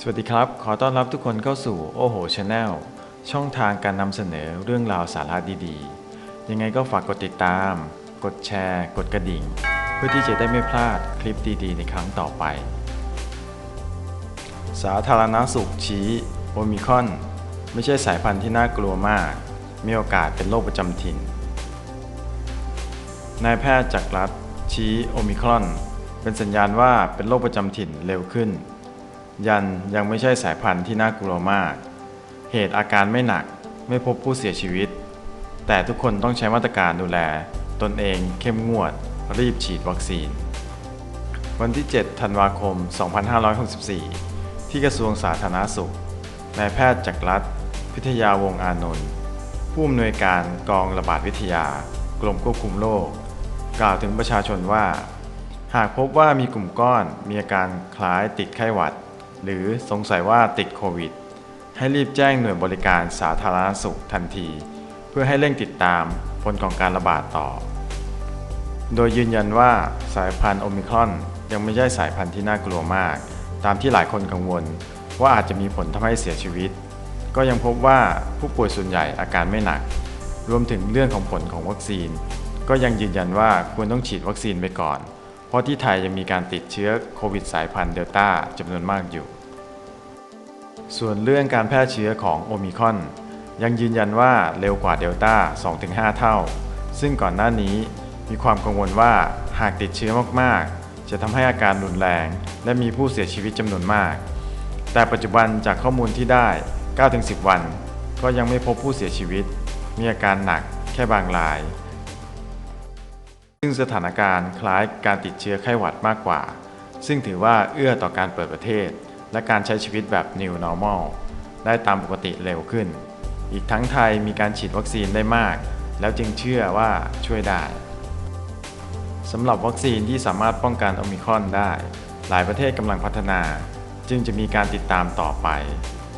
สวัสดีครับ ขอต้อนรับทุกคนเข้าสู่โอ้โหชาแนลช่องทางการนำเสนอเรื่องราวสาระดีๆ ยังไงก็ฝากกดติดตาม กดแชร์ กดกระดิ่ง เพื่อที่จะได้ไม่พลาดคลิปดีๆ ในครั้งต่อไป สาธารณสุขชี้โอมิคอน ไม่ใช่สายพันธุ์ที่น่ากลัวมาก มีโอกาสเป็นโรคประจำถิ่น นายแพทย์จากรัฐชี้โอมิครอน เป็นสัญญาณว่าเป็นโรคประจำถิ่นเร็วขึ้น ยันยังไม่ใช่สายพันธุ์ที่น่ากลัวมาก เหตุอาการไม่หนักไม่พบผู้เสียชีวิต แต่ทุกคนต้องใช้มาตรการดูแล ตนเองเข้มงวด รีบฉีดวัคซีน วันที่ 7 ธันวาคม 2564 ที่กระทรวงสาธารณสุขนายแพทย์จักรรัฐพิทยาวงอานนท์ผู้อำนวยการกองระบาดวิทยากรมควบคุมโรคกล่าวถึงประชาชนว่า หากพบว่ามีกลุ่มก้อนมีอาการคล้ายติดไข้หวัด หรือสงสัยว่าติดโควิด ให้รีบแจ้งหน่วยบริการสาธารณสุขทันที เพื่อให้เร่งติดตามผลของการระบาดต่อ โดยยืนยันว่าสายพันธุ์โอมิครอนยังไม่ใช่สายพันธุ์ที่น่ากลัวมาก ตามที่หลายคนกังวล ว่าอาจจะมีผลทำให้เสียชีวิต ก็ยังพบว่าผู้ป่วยส่วนใหญ่อาการไม่หนัก รวมถึงเรื่องของผลของวัคซีน ก็ยังยืนยันว่าควรต้องฉีดวัคซีนไปก่อน เพราะที่ไทยยังมีการติดเชื้อโควิดสายพันธุ์เดลต้าจำนวนมากอยู่ ส่วนเรื่องการแพร่เชื้อของโอมิคอน ยังยืนยันว่าเร็วกว่าเดลต้า 2-5 เท่า ซึ่งก่อนหน้านี้มีความกังวลว่าหากติดเชื้อมากๆ จะทำให้อาการรุนแรง และมีผู้เสียชีวิตจำนวนมาก แต่ปัจจุบันจากข้อมูลที่ได้ 9-10 วัน ก็ยังไม่พบผู้เสียชีวิต มีอาการหนักแค่บางราย ซึ่งสถานการณ์คล้ายการติดเชื้อไข้หวัดมากกว่า ซึ่งถือว่าเอื้อต่อการเปิดประเทศ และการใช้ชีวิตแบบ New Normal ได้ตามปกติเร็วขึ้น อีกทั้งไทยมีการฉีดวัคซีนได้มาก แล้วจึงเชื่อว่าช่วยได้สำหรับวัคซีนที่สามารถป้องกันโอมิครอนได้ หลายประเทศกำลังพัฒนา จึงจะมีการติดตามต่อไป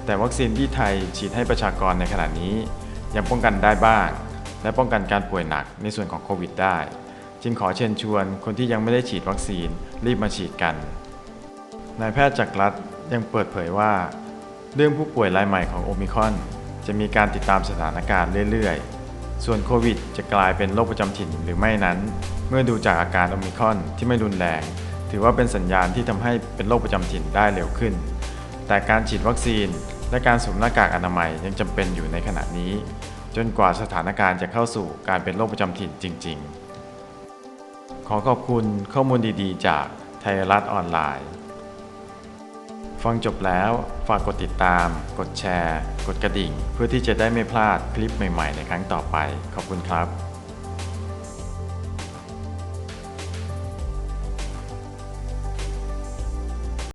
แต่วัคซีนที่ไทยฉีดให้ประชากรในขณะนี้ ยังป้องกันได้บ้าง และป้องกันการป่วยหนักในส่วนของโควิดได้ จึงขอเชิญชวนคนที่ยังไม่ได้ฉีดวัคซีนรีบมาฉีดกันนายแพทย์จักรรัฐ ยังเปิดเผยว่า เรื่องผู้ป่วยรายใหม่ของโอมิคอนจะมีการติดตามสถานการณ์เรื่อยๆ ส่วนโควิดจะกลายเป็นโรคประจำถิ่นหรือไม่นั้น เมื่อดูจากอาการโอมิคอนที่ไม่รุนแรง ถือว่าเป็นสัญญาณที่ทำให้เป็นโรคประจำถิ่นได้เร็วขึ้น แต่การฉีดวัคซีนและการสวมหน้ากากอนามัยยังจำเป็นอยู่ในขณะนี้ จนกว่าสถานการณ์จะเข้าสู่การเป็นโรคประจำถิ่นจริง ๆ ขอขอบคุณข้อมูลดีๆ จากไทยรัฐออนไลน์ ฟังจบแล้ว ฝากกดติดตาม กดแชร์ กดกระดิ่ง เพื่อที่จะได้ไม่พลาดคลิปใหม่ ๆ ในครั้งต่อไป ขอบคุณครับ